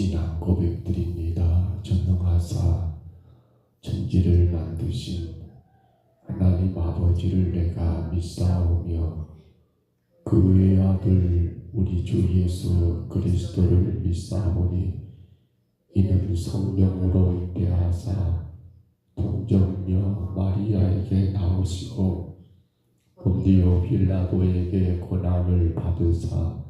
신앙 고백드립니다. 전능하사 천지를 만드신 하나님 아버지를 내가 믿사오며 그의 아들 우리 주 예수 그리스도를 믿사오니 이는 성령으로 임대하사 동정녀 마리아에게 나오시고 본디오 빌라도에게 고난을 받으사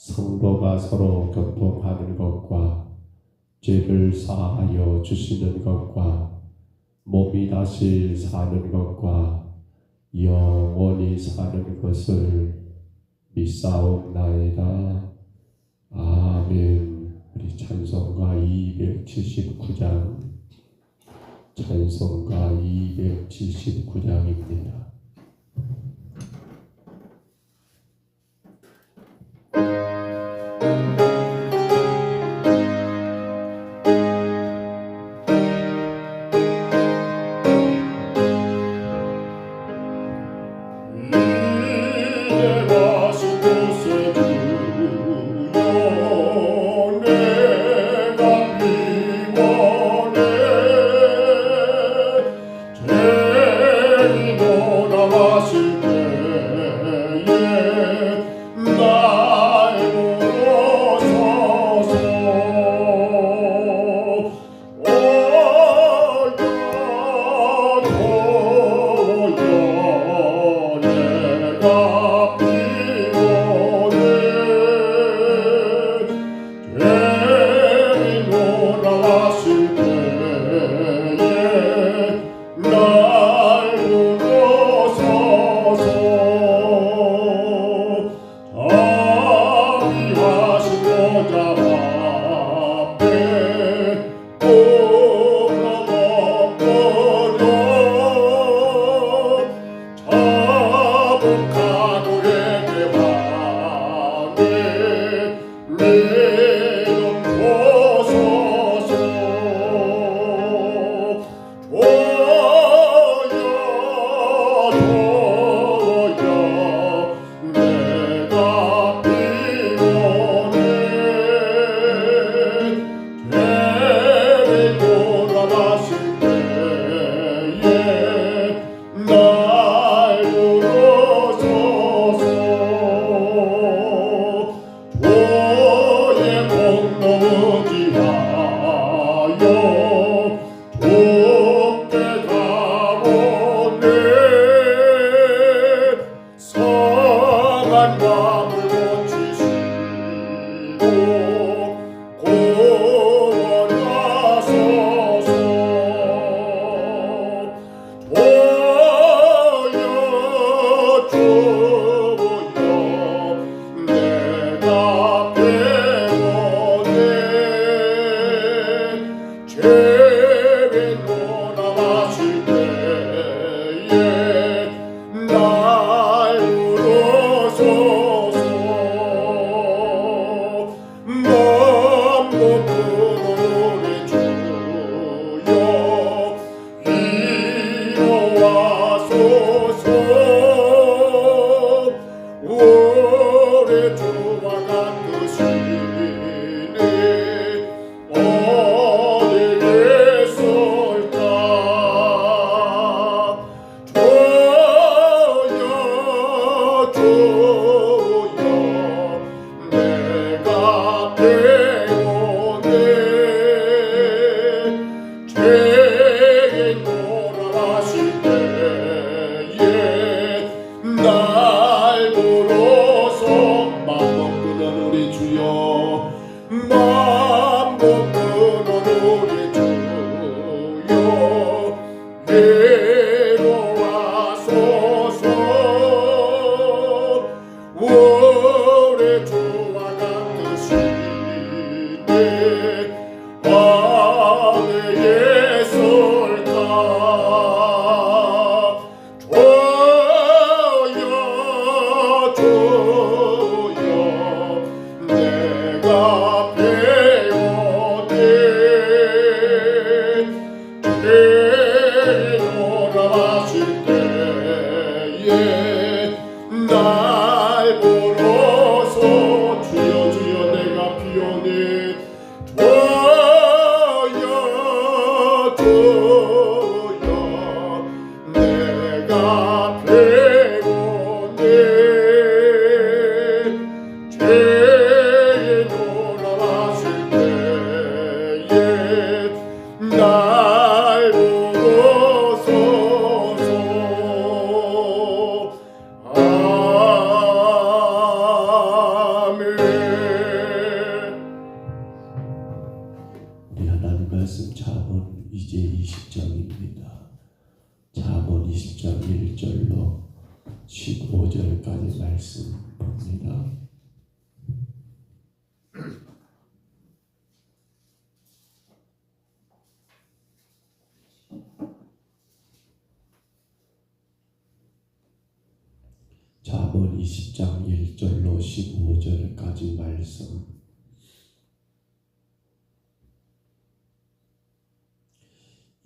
성도가 서로 교통하는 것과 죄를 사하여 주시는 것과 몸이 다시 사는 것과 영원히 사는 것을 믿사옵나이다. 아멘. 우리 찬송가 279장 찬송가 279장입니다.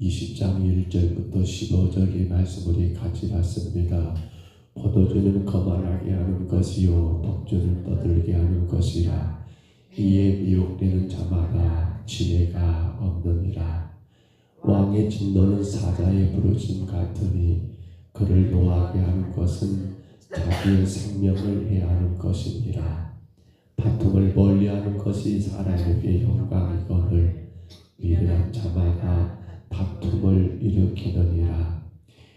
20장 1절부터 15절의 말씀을 같이 봤습니다. 포도주는 거만하게 하는 것이요 독주는 떠들게 하는 것이라. 이에 미혹되는 자마다 지혜가 없느니라. 왕의 진노는 사자의 부르심 같으니 그를 노하게 하는 것은 자기의 생명을 해하는 것이니라. 다툼을 멀리하는 것이 사람에게 영광이거늘 미련한 자마다 다툼을 일으키느니라.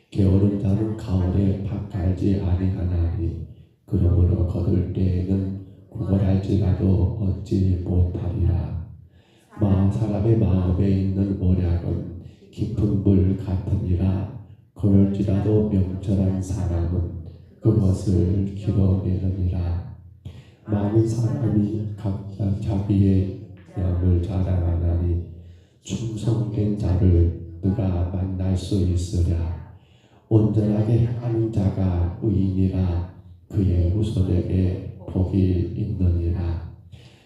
게으른 자는 가을에 밭 갈지 아니하나니 그러므로 거둘 때에는 구걸할지라도 얻지 못하리라. 마음 사람의 마음에 있는 모략은 깊은 물 같으니라. 그럴지라도 명철한 사람은 그것을 길어내느니라. 많은 사람이 각자 자기의 양을 자랑하나니 충성된 자를 누가 만날 수 있으랴. 온전하게 하는 자가 의인이라 그의 후손에게 복이 있느니라.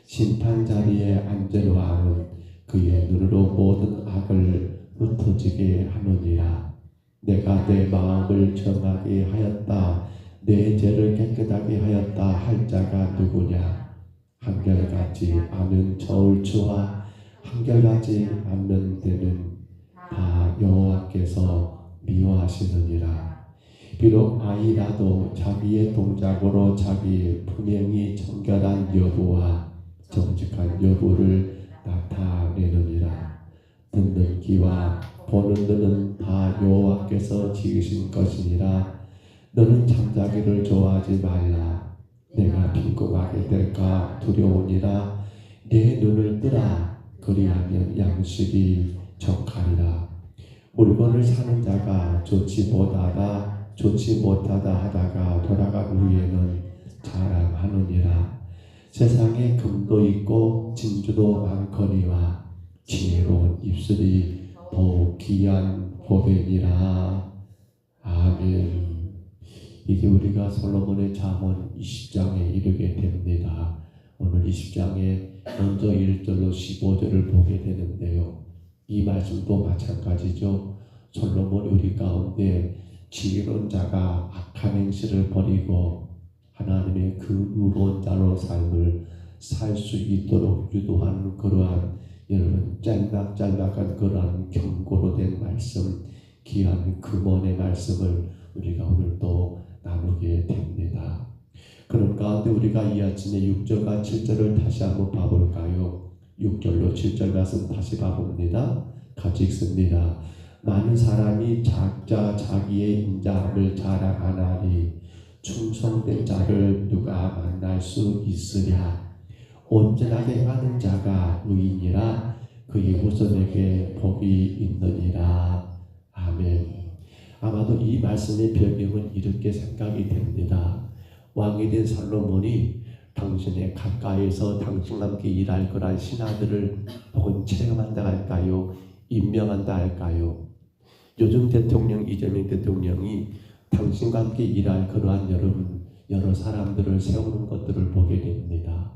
심판 자리에 앉은 왕은 그의 눈으로 모든 악을 흩어지게 하느니라. 내가 내 마음을 정하게 하였다. 내 죄를 깨끗하게 하였다 할 자가 누구냐? 한결같이 않은 저울추와 한결같이 않는 데는 다 여호와께서 미워하시느니라. 비록 아이라도 자기의 동작으로 자기의 분명히 정결한 여부와 정직한 여부를 나타내느니라. 듣는 귀와 보는 눈은 다 여호와께서 지으신 것이니라. 너는 잠자기를 좋아하지 말라. 내가 빈궁하게 될까 두려우니라. 내 눈을 뜨라. 그리하면 양식이 적하리라. 물건을 사는 자가 좋지 못하다 좋지 못하다 하다가 돌아간 후에는 자랑하느니라. 세상에 금도 있고 진주도 많거니와 지혜로운 입술이 더욱 귀한 보배니라. 아멘. 이제 우리가 솔로몬의 잠언 20장에 이르게 됩니다. 오늘 20장에 먼저 1절로 15절을 보게 되는데요 이 말씀도 마찬가지죠. 솔로몬 우리 가운데 지혜로운 자가 악한 행실을 버리고 하나님의 그 의로운 자로 삶을 살 수 있도록 유도하는 그러한 여러분 짤막짤막한 그러한 경고로 된 말씀 귀한 금원의 말씀을 우리가 오늘 또 나누게 됩니다. 그런 가운데 우리가 이 아침에 6절과 7절을 다시 한번 봐볼까요? 6절로 7절 말씀 다시 봐봅니다. 같이 읽습니다. 많은 사람이 각자 자기의 인자함을 자랑하나니 충성된 자를 누가 만날 수 있으랴. 온전하게 하는 자가 의인이라 그의 후손에게 복이 있느니라. 아멘. 아마도 이 말씀의 배경은 이렇게 생각이 됩니다. 왕이 된 살로몬이 당신의 가까이서 당신과 함께 일할 거란 신하들을 혹은 체험한다 할까요? 임명한다 할까요? 요즘 대통령 이재명 대통령이 당신과 함께 일할 그러한 여러분 여러 사람들을 세우는 것들을 보게 됩니다.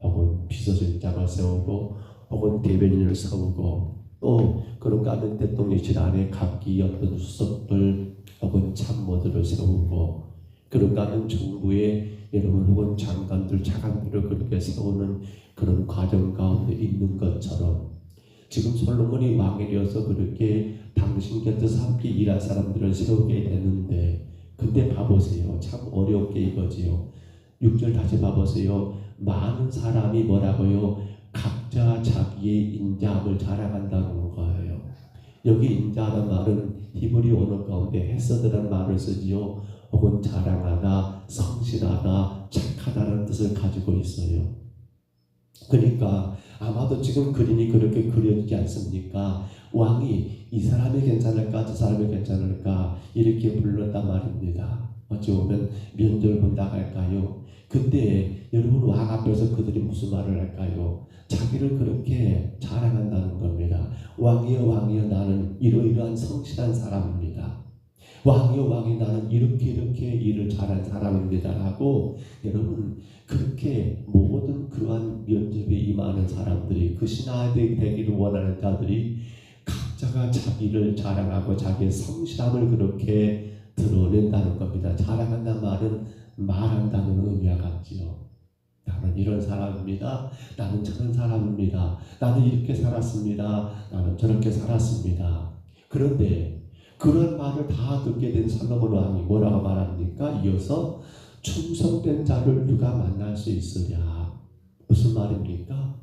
혹은 비서실장을 세우고 혹은 대변인을 세우고 또 그런가 하면 대통령실 안에 각기 어떤 수석들 혹은 참모들을 세우고 그런가 하면 정부의 여러분 혹은 장관들 차관들을 그렇게 세우는 그런 과정 가운데 있는 것처럼 지금 솔로몬이 왕이 되어서 그렇게 당신 곁에서 함께 일할 사람들을 세우게 되는데 근데 봐보세요. 참 어려운 게 이거지요. 6절 다시 봐보세요. 많은 사람이 뭐라고요? 각자 자기의 인자함을 자랑한다는 거예요. 여기 인자하는 말은 히브리 언어 가운데 헤서드라는 말을 쓰지요 혹은 자랑하다, 성실하다, 착하다는 뜻을 가지고 있어요. 그러니까 아마도 지금 그림이 그렇게 그려지지 않습니까? 왕이 이 사람이 괜찮을까, 저 사람이 괜찮을까 이렇게 불렀단 말입니다. 어찌 보면 면접을 본다 할까요? 그때 여러분 왕 앞에서 그들이 무슨 말을 할까요? 자기를 그렇게 자랑한다는 겁니다. 왕이여 왕이여 나는 이러이러한 성실한 사람입니다. 왕이여 왕이 나는 이렇게 이렇게 일을 잘한 사람입니다. 하고 여러분 그렇게 모든 그러한 면접에 임하는 사람들이 그 신하들이 되기를 원하는 자들이 각자가 자기를 자랑하고 자기의 성실함을 그렇게 드러낸다는 겁니다. 자랑한다는 말은 말한다는 의미와 같지요. 나는 이런 사람입니다. 나는 저런 사람입니다. 나는 이렇게 살았습니다. 나는 저렇게 살았습니다. 그런데 그런 말을 다 듣게 된 솔로몬 왕이 뭐라고 말합니까? 이어서 충성된 자를 누가 만날 수 있으랴. 무슨 말입니까?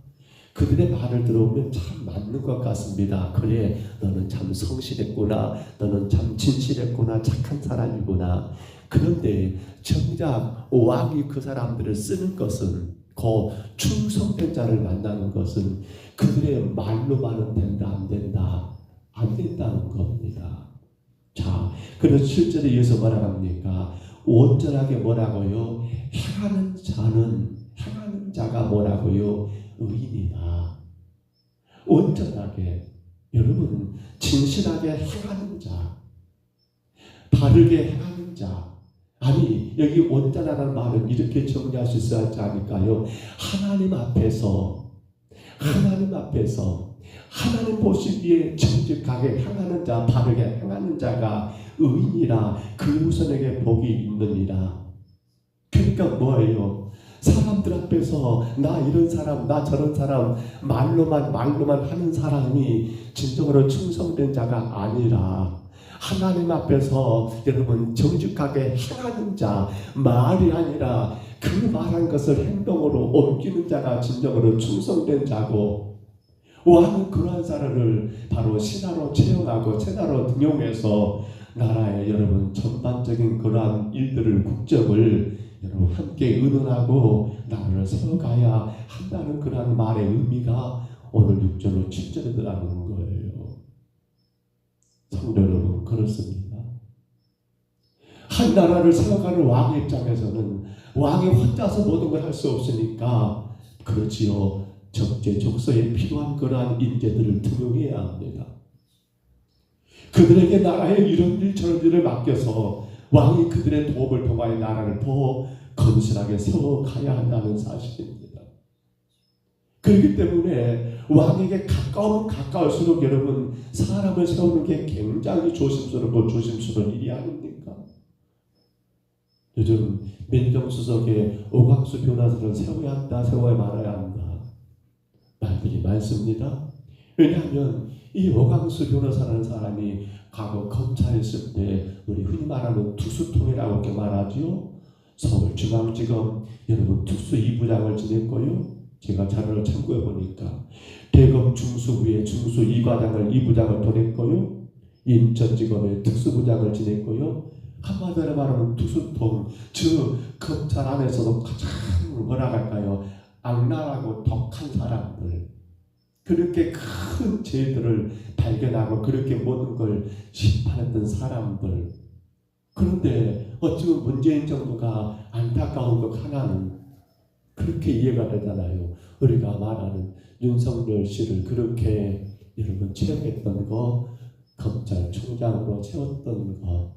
그들의 말을 들어보면 참 맞는 것 같습니다. 그래, 너는 참 성실했구나. 너는 참 진실했구나. 착한 사람이구나. 그런데 정작 왕이 그 사람들을 쓰는 것은 그 충성된 자를 만나는 것은 그들의 말로만은 된다 안 된다 안 된다는 겁니다. 자, 그래서 실제로 이어서 뭐라 합니까? 온전하게 뭐라고요? 행하는 자는 행하는 자가 뭐라고요? 의인이다. 온전하게 여러분 진실하게 행하는 자, 바르게 행하는 자. 아니 여기 온전하다는 말은 이렇게 정리할 수 있어야 하지 않을까요? 하나님 앞에서 하나님 앞에서 하나님 보시기에 정직하게 행하는 자, 바르게 행하는 자가 의인이라 그 후손에게 복이 있느니라. 그러니까 뭐예요? 사람들 앞에서 나 이런 사람, 나 저런 사람 말로만 말로만 하는 사람이 진정으로 충성된 자가 아니라 하나님 앞에서 여러분 정직하게 행하는 자 말이 아니라 그 말한 것을 행동으로 옮기는 자가 진정으로 충성된 자고 왕은 그러한 사람을 바로 신하로 채용하고 신하로 등용해서 나라의 여러분 전반적인 그러한 일들을 국정을 여러분 함께 의논하고 나라를 세워가야 한다는 그러한 말의 의미가 오늘 6절로 7절에 들어가는 거예요. 성도 여러분 그렇습니다. 한 나라를 세워가는 왕의 입장에서는 왕이 혼자서 모든 걸 할 수 없으니까 그렇지요. 적재 적소에 필요한 그러한 인재들을 등용해야 합니다. 그들에게 나라의 이런 일 저런 일을 맡겨서 왕이 그들의 도움을 통하여 나라를 더 건실하게 세워가야 한다는 사실입니다. 그렇기 때문에 왕에게 가까우면 가까울수록 여러분 사람을 세우는 게 굉장히 조심스럽고 조심스러운 일이 아닙니까? 요즘 민정수석에 오광수 변호사를 세워야 한다, 세워야 말아야 한다 말들이 많습니다. 왜냐하면 이 오광수 변호사라는 사람이 과거 검찰에 있을 때 우리 흔히 말하는 투수통이라고 이렇게 말하지요. 서울중앙지검 여러분 특수 2부장을 지냈고요. 제가 자료를 참고해 보니까 대검 중수부의 중수 2과장을 2부장을 보냈고요. 인천지검의 특수부장을 지냈고요. 한마디로 말하면 투수통 즉 검찰 안에서도 가장 뭐라 할까요? 악랄하고 독한 사람들 그렇게 큰 죄들을 발견하고 그렇게 모든 걸 심판했던 사람들 그런데 어찌면 문재인 정부가 안타까운 것 하나는 그렇게 이해가 되잖아요. 우리가 말하는 윤석열 씨를 그렇게 여러분 채용했던 거, 검찰총장으로 채웠던 거,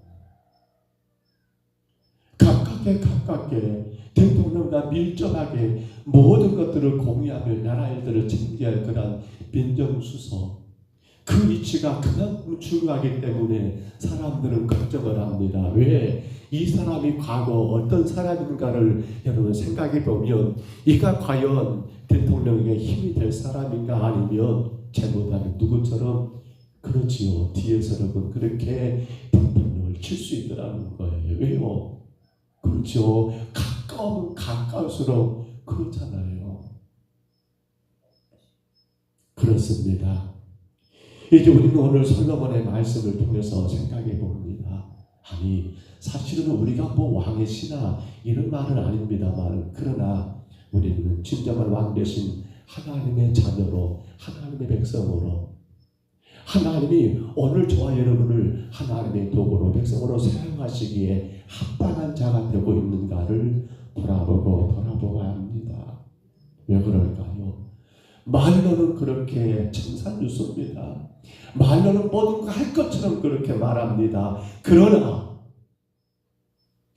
가깝게 가깝게 대통령과 밀접하게 모든 것들을 공유하며 나라 일들을 챙겨야 그런 민정수석 그 위치가 그만큼 중요하기 때문에 사람들은 걱정을 합니다. 왜? 이 사람이 과거 어떤 사람인가를 여러분 생각해 보면 이가 과연 대통령에게 힘이 될 사람인가 아니면 제보다는 누구처럼 그렇지요. 뒤에서 여러분 그렇게 대통령을 칠 수 있더라는 거예요. 왜요? 그렇죠. 가까우면 가까울수록 그렇잖아요. 그렇습니다. 이제 우리는 오늘 솔로몬의 말씀을 통해서 생각해 봅니다. 아니 사실은 우리가 뭐 왕의 신하 이런 말은 아닙니다만 그러나 우리는 진정한 왕 되신 하나님의 자녀로 하나님의 백성으로 하나님이 오늘 저와 여러분을 하나님의 도구로 백성으로 사용하시기에 합당한 자가 되고 있는가를 돌아보고 돌아보아야 합니다. 왜 그럴까요? 말로는 그렇게 청산유수입니다. 말로는 모든 거 할 것처럼 그렇게 말합니다. 그러나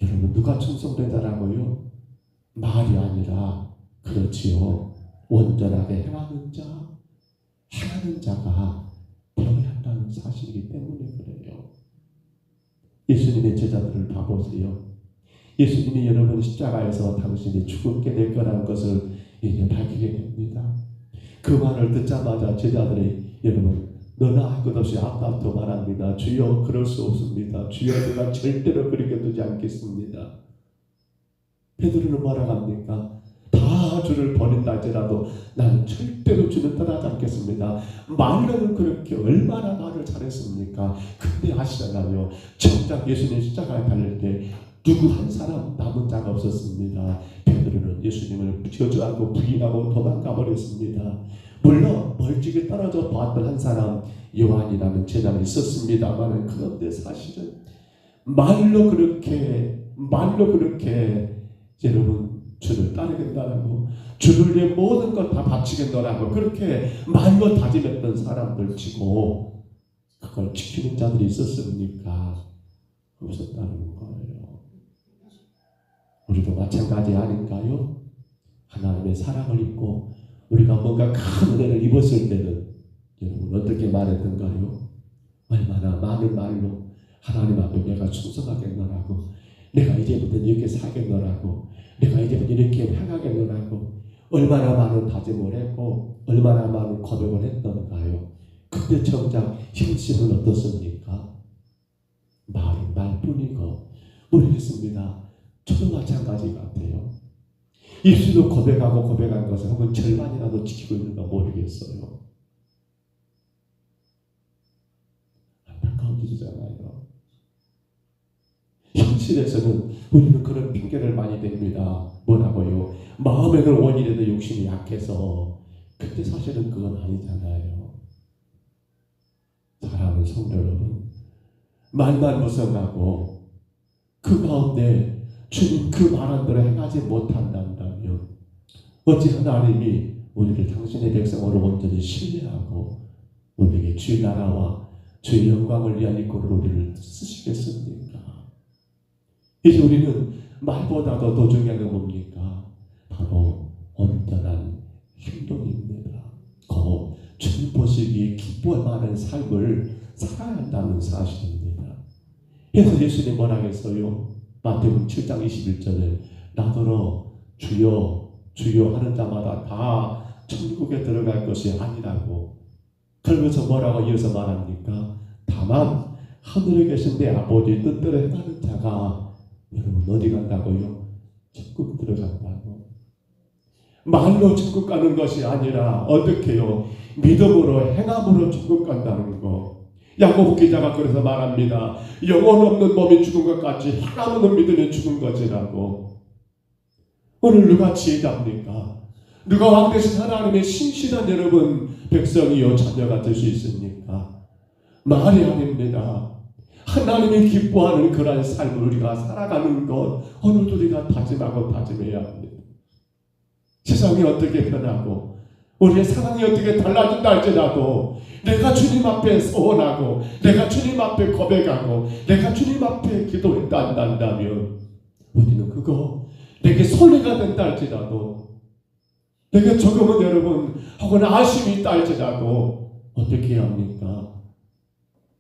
여러분 누가 충성되다라고요? 말이 아니라 그렇지요. 온전하게 행하는 자, 행하는 자가 되어야 한다는 사실이기 때문에 그래요. 예수님의 제자들을 봐보세요. 예수님이 여러분 십자가에서 당신이 죽게 될 거라는 것을 이제 밝히게 됩니다. 그 말을 듣자마자 제자들이 여러분 너나 할 것 없이 앞다투 말합니다. 주여 그럴 수 없습니다. 주여 제가 절대로 그렇게 두지 않겠습니다. 베드로는 뭐라고 합니까? 다 주를 버린다 할지라도 나는 절대로 주를 떠나지 않겠습니다. 말로는 그렇게 얼마나 말을 잘했습니까? 근데 아시잖아요. 정작 예수님 십자가에 달릴 때 누구 한 사람 남은 자가 없었습니다. 베드로는 예수님을 저주하고 부인하고 도망가 버렸습니다. 물론 멀찍이 떨어져 봤던 한 사람 요한이라는 제자가 있었습니다만 그런데 사실은 말로 그렇게 말로 그렇게 여러분 주를 따르겠다라고 주를 위해 모든 것 다 바치겠노라고 그렇게 말로 다짐했던 사람들 치고 그걸 지키는 자들이 있었습니까? 없었다는 거예요. 우리도 마찬가지 아닌가요? 하나님의 사랑을 입고 우리가 뭔가 큰 은혜를 입었을 때는 여러분 어떻게 말했던가요? 얼마나 많은 말로 하나님 앞에 내가 충성하겠노라고 내가 이제부터 이렇게 살겠노라고 내가 이제부터 이렇게 행하겠노라고 얼마나 많은 다짐을 했고 얼마나 많은 고백을 했던가요? 근데 정작 현실은 어떻습니까? 말은 말뿐이고 모르겠습니다. 저도 마찬가지 같아요. 입술로 고백하고 고백한 것을 혹은 절반이라도 지키고 있는가 모르겠어요. 안타까운 일이잖아요. 현실에서는 우리는 그런 핑계를 많이 댑니다. 뭐라고요? 마음에는 원인에도 욕심이 약해서. 근데 사실은 그건 아니잖아요. 사랑하는 성도 여러분, 말만 무성하고 그 가운데 주님 그 말한 대로 행하지 못한다면 어찌 하나님이 우리를 당신의 백성으로 온전히 신뢰하고 우리에게 주의 나라와 주의 영광을 위한 이끌로 우리를 쓰시겠습니까? 이제 우리는 말보다도 더 중요한 건 뭡니까? 바로 온전한 행동입니다. 곧 주님 보시기에 만한 삶을 살아야 한다는 사실입니다. 그래서 예수님 뭐라 했어요? 마태복음 7장 21절에 나더러 주여 주여 하는 자마다 다 천국에 들어갈 것이 아니라고 그러면서 뭐라고 이어서 말합니까? 다만 하늘에 계신 내 아버지 뜻대로 행하는 자가 여러분 어디 간다고요? 천국 들어간다고 말로 천국 가는 것이 아니라 어떻게요? 믿음으로 행함으로 천국 간다는 거 야고보 기자가 그래서 말합니다. 영혼 없는 몸이 죽은 것 같이 하나 없는 믿음이 죽은 것이라고. 오늘 누가 지혜자입니까? 누가 왕 되신 하나님의 신실한 여러분 백성이요 자녀가 될 수 있습니까? 말이 아닙니다. 하나님이 기뻐하는 그러한 삶을 우리가 살아가는 것 오늘도 우리가 다짐하고 다짐해야 합니다. 세상이 어떻게 변하고 우리의 상황이 어떻게 달라진다 할지라도 내가 주님 앞에 소원하고 내가 주님 앞에 고백하고 내가 주님 앞에 기도했다 한다면 우리는 그거 내게 손해가 된다 할지라도 내게 조금은 여러분 혹은 아쉬움이 있다 할지라도 어떻게 합니까?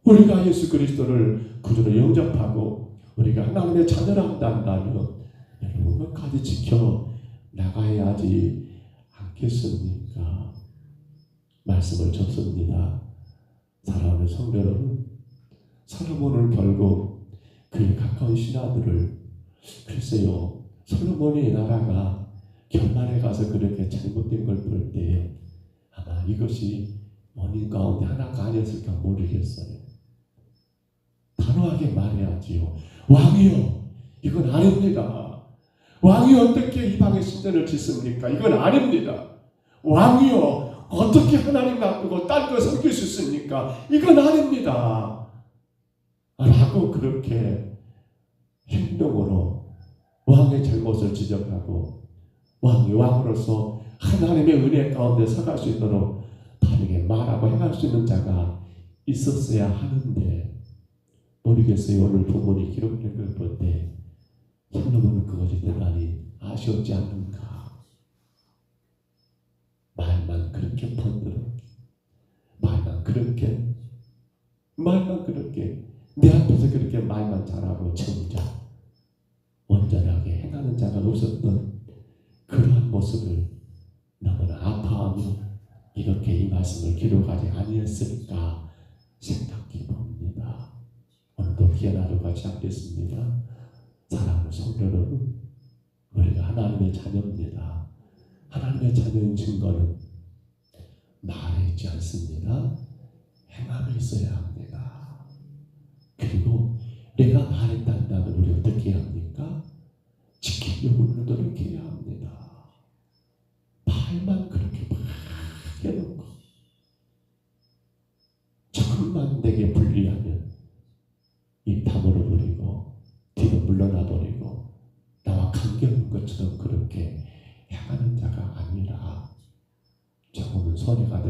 우리가 예수 그리스도를 구주로 영접하고 우리가 하나님의 자녀라 한다면 여러분 끝까지 지켜 나가야 하지 않겠습니까? 말씀을 접습니다. 사랑하는 성도 여러분, 솔로몬은 결국 그의 가까운 신하들을 글쎄요, 솔로몬의 나라가 결말에 가서 그렇게 잘못된 걸 볼 때 아마 이것이 원인 가운데 하나가 아니었을까 모르겠어요. 단호하게 말해야지요. 왕이요, 이건 아닙니다. 왕이 어떻게 이 방에 신전을 짓습니까? 이건 아닙니다. 왕이요, 어떻게 하나님 놔두고 딴거 섬길 수 있습니까? 이건 아닙니다. 라고 그렇게 행동으로 왕의 잘못을 지적하고 왕이 왕으로서 하나님의 은혜 가운데 서갈 수 있도록 바르게 말하고 행할 수 있는 자가 있었어야 하는데 모르겠어요. 오늘 부모님 기록력을 볼때 솔로몬은 그것이 대단히 아쉬웠지 않는가. 말만 그렇게 번들어. 말만 그렇게 말만 그렇게 내 앞에서 그렇게 말만 잘하고 정자 온전하게 행하는 자가 없었던 그러한 모습을 너무나 아파하며 이렇게 이 말씀을 기록하지 아니했을까 생각해 봅니다. 하루가 시작됐습니다. 사랑하는 성도 여러분, 우리가 하나님의 자녀입니다. 하나님의 자녀인 증거는 말에 있지 않습니다. 행함에 있어야 합니다. 그리고 내가 말했단다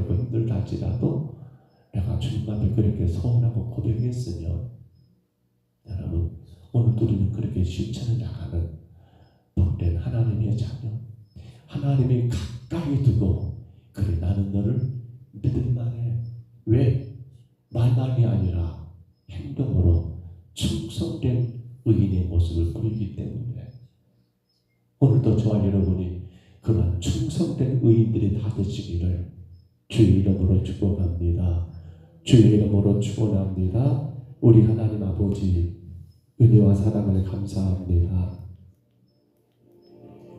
되고 힘들다 할지라도 내가 주님 앞에 그렇게 서운하고 고백했으면 여러분 오늘 우리는 그렇게 실천해 나가는 복된 하나님의 자녀 하나님이 가까이 두고 그래 나는 너를 믿을만 해 왜? 말만이 아니라 행동으로 충성된 의인의 모습을 보이기 때문에 오늘도 저와 여러분이 그런 충성된 의인들이 다 되시기를 주의 이름으로 축복합니다. 주의 이름으로 축원합니다. 우리 하나님 아버지 은혜와 사랑을 감사합니다.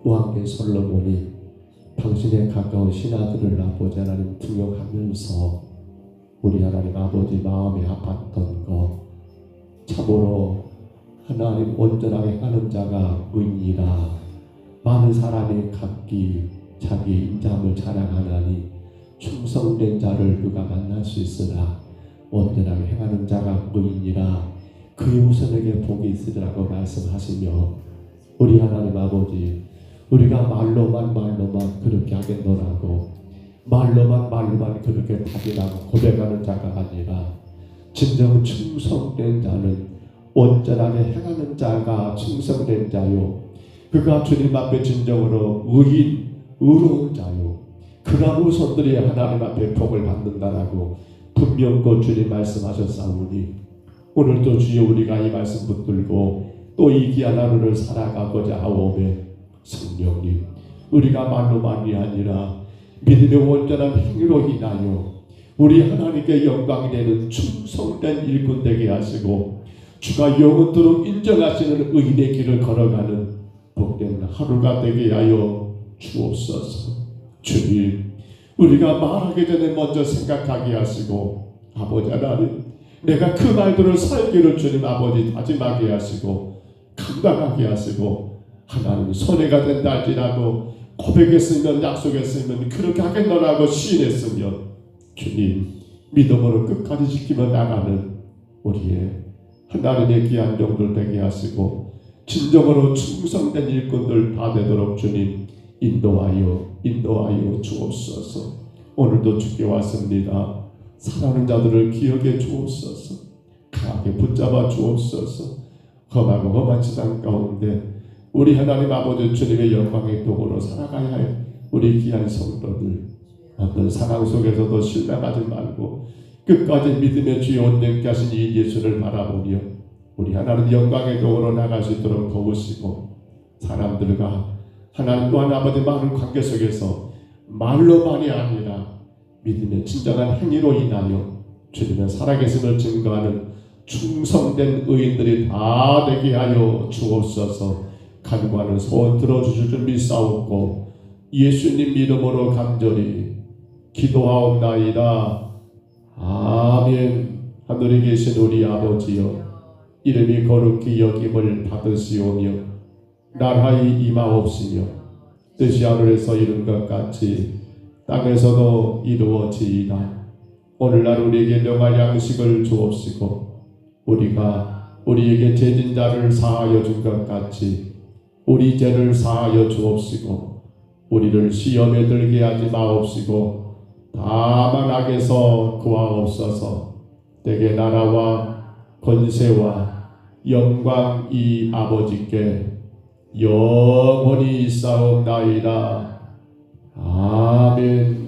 왕의 솔로몬이 당신의 가까운 신하들을 아버지 하나님 등용하면서 우리 하나님 아버지 마음에 아팠던 것 참으로 하나님 온전하게 하는 자가 의인이라 많은 사람이 각기 자기 인자함을 자랑하나니 충성된 자를 누가 만날 수 있으라 온전하게 행하는 자가 의인이라 그의 후손에게 복이 있으리라고 말씀하시며 우리 하나님 아버지 우리가 말로만 말로만 그렇게 하겠노라고 말로만 말로만 그렇게 답이라고 고백하는 자가 아니라 진정 충성된 자는 온전하게 행하는 자가 충성된 자요. 그가 주님 앞에 진정으로 의인 의로운 자요 그가 후손들이 하나님 앞에 복을 받는다라고 분명고 주님 말씀하셨사오니 오늘도 주여 우리가 이 말씀 붙들고 또 이 귀한 하루를 살아가고자 하오매 성령님 우리가 말로만이 아니라 믿음의 온전한 행위로 인하여 우리 하나님께 영광이 되는 충성된 일꾼 되게 하시고 주가 영원토록 인정하시는 의인의 길을 걸어가는 복된 하루가 되게 하여 주옵소서 주님 우리가 말하기 전에 먼저 생각하게 하시고 아버지 하나님 내가 그 말들을 살기를 주님 아버지 다짐하게 하시고 감당하게 하시고 하나님 손해가 된다 할지라도 고백했으면 약속했으면 그렇게 하겠노라고 시인했으면 주님 믿음으로 끝까지 지키며 나가는 우리의 하나님의 귀한 종들 되게 하시고 진정으로 충성된 일꾼들 다 되도록 주님 인도하여 인도하여 주옵소서. 오늘도 주께 왔습니다. 사랑하는 자들을 기억해 주옵소서. 강하게 붙잡아 주옵소서. 험하고 험한 세상 가운데 우리 하나님 아버지 주님의 영광의 도구로 살아가야 할 우리 귀한 성도들 어떤 상황 속에서도 실망하지 말고 끝까지 믿음의 주여 온전케 하신 이 예수를 바라보며 우리 하나님 영광의 도구로 나갈 수 있도록 도우시고 사람들과 하나님 또한 아버지 많은 관계 속에서 말로만이 아니라 믿음의 진정한 행위로 인하여 주님의 살아계심을 증거하는 충성된 의인들이 다 되게 하여 주옵소서. 간구하는 소원 들어주실 줄 믿사옵고 예수님 이름으로 간절히 기도하옵나이다. 아멘. 하늘에 계신 우리 아버지여 이름이 거룩히 여김을 받으시오며 나라의 임하옵시며 뜻이 하늘에서 이룬 것 같이 땅에서도 이루어지이다. 오늘날 우리에게 명할 양식을 주옵시고 우리가 우리에게 죄진 자를 사하여 준 것 같이 우리 죄를 사하여 주옵시고 우리를 시험에 들게 하지 마옵시고 다만 악에서 구하옵소서 내게 나라와 권세와 영광 이 아버지께 영원히 싸움나이다. 아멘